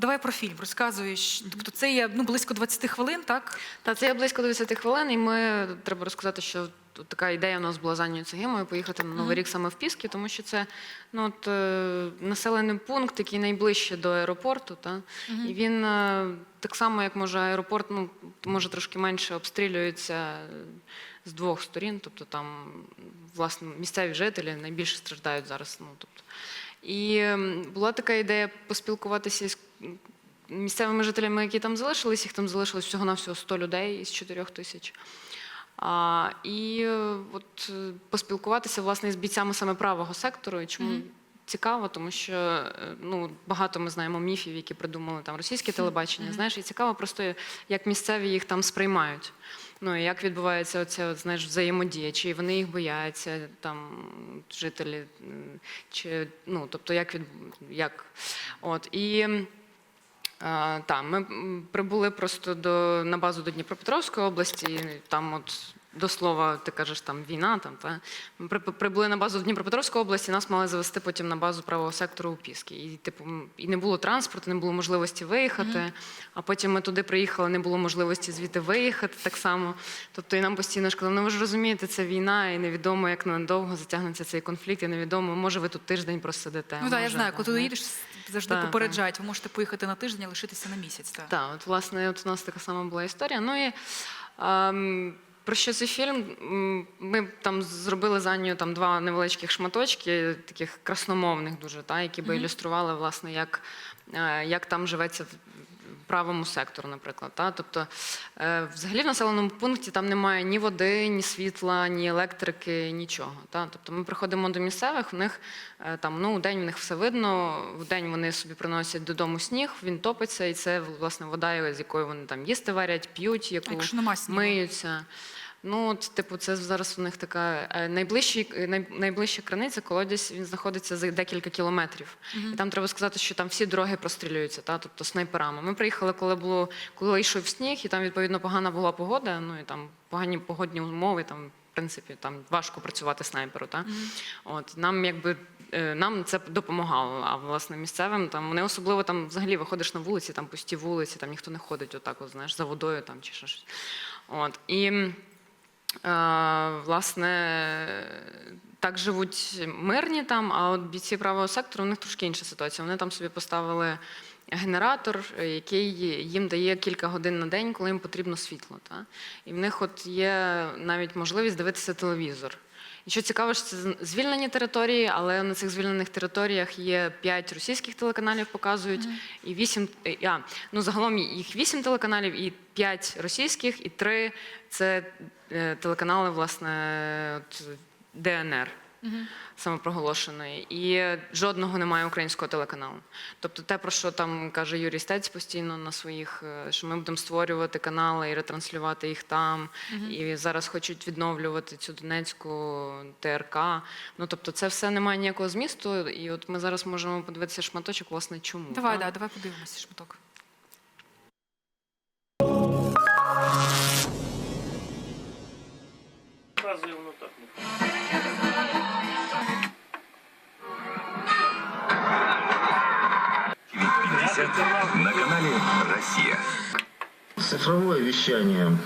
Давай про фільм розказуєш. Тобто це є ну, близько 20 хвилин, так? Та це є близько 20 хвилин, і ми треба розказати, що тут така ідея у нас була за Анною Цегимою поїхати на Новий рік саме в Піски, тому що це ну, от, е, населений пункт, який найближче до аеропорту. Та? І він е, так само, як може аеропорт, ну, може трошки менше обстрілюється з двох сторін. Тобто там власне місцеві жителі найбільше страждають зараз. Ну, тобто. І була така ідея поспілкуватися з місцевими жителями, які там залишились, їх там залишилось всього-навсього 100 людей із 4 тисяч. А, і е, от е, поспілкуватися власне з бійцями саме правого сектору. І чому цікаво, тому що е, ну, багато ми знаємо міфів, які придумали там російське телебачення. Знаєш, і цікаво просто, як місцеві їх там сприймають. Ну і як відбувається оця от, знаєш, взаємодія, чи вони їх бояться, там жителі, чи ну тобто, як від як от і. А, та, ми прибули просто до, на базу до Дніпропетровської області. і Там, от, до слова, ти кажеш, там війна. Там, та. Ми прибули на базу в Дніпропетровській області, нас мали завести потім на базу правого сектору у Піски. І, типу, і не було транспорту, не було можливості виїхати. А потім ми туди приїхали, не було можливості звідти виїхати так само. Тобто і нам постійно ж казали, ну ви ж розумієте, це війна, і невідомо, як надовго затягнеться цей конфлікт, і невідомо, може ви тут тиждень просидите. Ну так, я знаю, коли ти їдеш, завжди Так, попереджають. Ви можете поїхати на тиждень, а лишитися на місяць. Так. Так, от власне, от у нас така сама була історія. Ну і ем, про що цей фільм? Ми там зробили за Анною там два невеличких шматочки, таких красномовних дуже, та, які би ілюстрували, власне, як, е, як там живеться правому сектору, наприклад. Та? Тобто, е, взагалі в населеному пункті там немає ні води, ні світла, ні електрики, нічого. Та? Тобто ми приходимо до місцевих, в них е, там ну, у день в них все видно, в день вони собі приносять додому сніг, він топиться, і це власне вода, з якою вони там їсти варять, п'ють, яку миються. Ну, от, типу, це зараз у них така е, найближчий, е, най, найближча краниця, колодязь, він знаходиться за декілька кілометрів. І там треба сказати, що там всі дороги прострілюються, та, тобто снайперами. Ми приїхали, коли було, коли йшов сніг, і там відповідно погана була погода. Ну і там погані погодні умови. Там, в принципі, там важко працювати снайперу. Та? От нам якби. е, Нам це допомагало, а власне місцевим там вони особливо там взагалі виходиш на вулиці, там пусті вулиці, там ніхто не ходить отак, от, знаєш, за водою там чи щось. От. І Власне, так живуть мирні там, а от бійці правого сектору у них трошки інша ситуація. Вони там собі поставили генератор, який їм дає кілька годин на день, коли їм потрібно світло. Та? І в них от є навіть можливість дивитися телевізор. І що цікаво, що це звільнені території, але на цих звільнених територіях є 5 російських телеканалів, показують, і 8, а, ну загалом їх 8 телеканалів, і 5 російських, і 3 це е, телеканали, власне, от, ДНР. Самопроголошеної, і жодного немає українського телеканалу. Тобто, те, про що там каже Юрій Стець постійно на своїх, е, що ми будемо створювати канали і ретранслювати їх там, і зараз хочуть відновлювати цю Донецьку ТРК. Ну тобто, це все не має ніякого змісту. І от ми зараз можемо подивитися шматочок, власне, чому Давай, та? да, давай подивимося шматок. Разве воно так не на канале «Россия». Цифровое вещание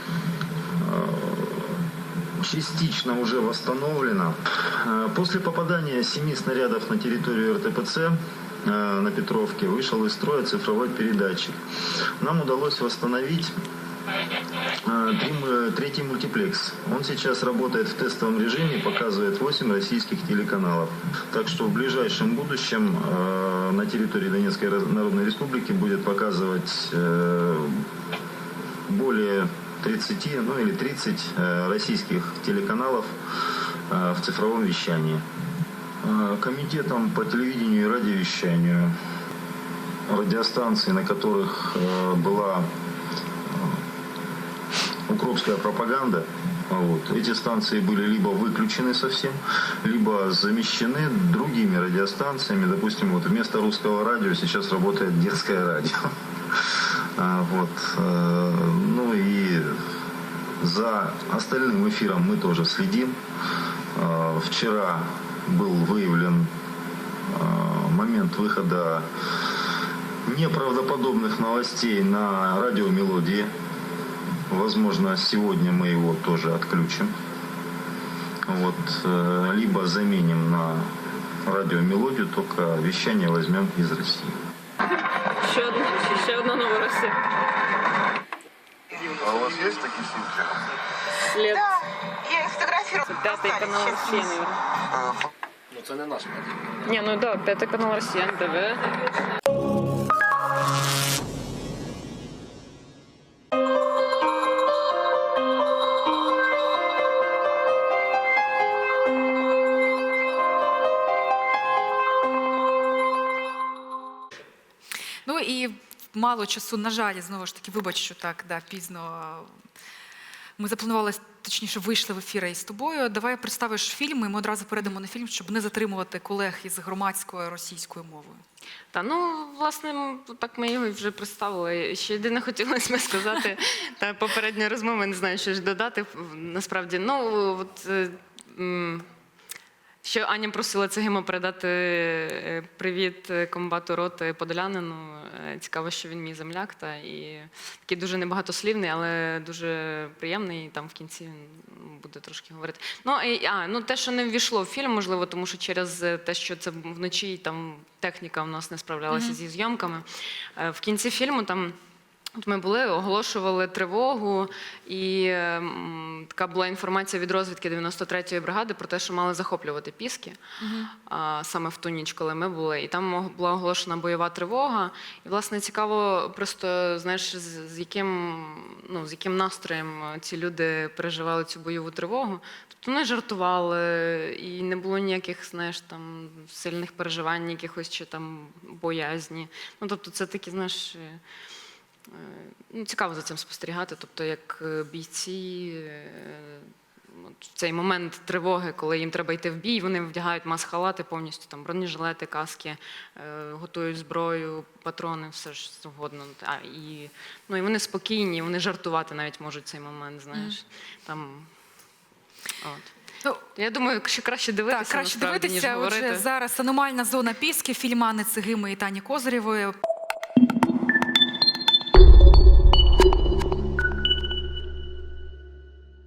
э, частично уже восстановлено. Э, После попадания семи снарядов на территорию РТПЦ э, на Петровке вышел из строя цифровой передатчик. Нам удалось восстановить третий мультиплекс. Он сейчас работает в тестовом режиме, показывает 8 российских телеканалов. Так что в ближайшем будущем на территории Донецкой Народной Республики будет показывать э, более 30, ну или 30 э, российских телеканалов э, в цифровом вещании. Комитетом по телевидению и радиовещанию радиостанции, на которых была укропская пропаганда. Вот. Эти станции были либо выключены совсем, либо замещены другими радиостанциями. Допустим, вот вместо русского радио сейчас работает детское радио. А, Вот. э, Ну и за остальным эфиром мы тоже следим. Э, Вчера был выявлен э, момент выхода неправдоподобных новостей на радио «Мелодии». Возможно, сегодня мы его тоже отключим. Вот, э, либо заменим на радио «Мелодию», только вещание возьмем из России. Ще одна, ще одна нова Росія. А у вас есть такие снимки? Слід Да, я их фотографировала. п'ятий Остались, канал честно. Росії, мабуть. Ну це не наш медіа. Ні, ну так, да, п'ятий канал Росія, ТВ. І мало часу, на жаль, знову ж таки, вибач, що так да, пізно. Ми запланували, точніше, вийшли в ефір із тобою. Давай представиш фільм, і ми одразу перейдемо на фільм, щоб не затримувати колег із громадською російською мовою. Та ну, власне, так ми його вже представили. Ще єдине хотілося би сказати, та попередня розмова, не знаю, що ж додати. Насправді, ну от. Е, Що Аня просила Цегима передати е, привіт е, комбату роти Подолянину. Е, Цікаво, що він мій земляк, та і такий дуже небагатослівний, але дуже приємний. І там в кінці він буде трошки говорити. Ну і а, ну те, що не ввійшло в фільм, можливо, тому що через те, що це вночі, там техніка в нас не справлялася зі зйомками. В кінці фільму там. От ми були, оголошували тривогу, і ем, така була інформація від розвідки 93-ї бригади про те, що мали захоплювати піски а, саме в ту ніч, коли ми були. І там була оголошена бойова тривога. І, власне, цікаво, просто знаєш, з, з яким ну, з яким настроєм ці люди переживали цю бойову тривогу. Тобто вони жартували, і не було ніяких, знаєш, там сильних переживань, якихось чи там боязні. Ну, тобто, це такі, знаєш. Е, Ну, цікаво за цим спостерігати. Тобто, як е, бійці е, в цей момент тривоги, коли їм треба йти в бій, вони вдягають мас-халати повністю, там бронежилети, каски, готують зброю, патрони, все ж згодно. А, і, ну, і вони спокійні, вони жартувати навіть можуть цей момент, знаєш. Там, от. Ну, Я думаю, що краще дивитися, так, краще насправді, дивитися. ніж говорити. Отже, зараз аномальна зона Піски, фільм Анни Цигими і Тані Козирєвої.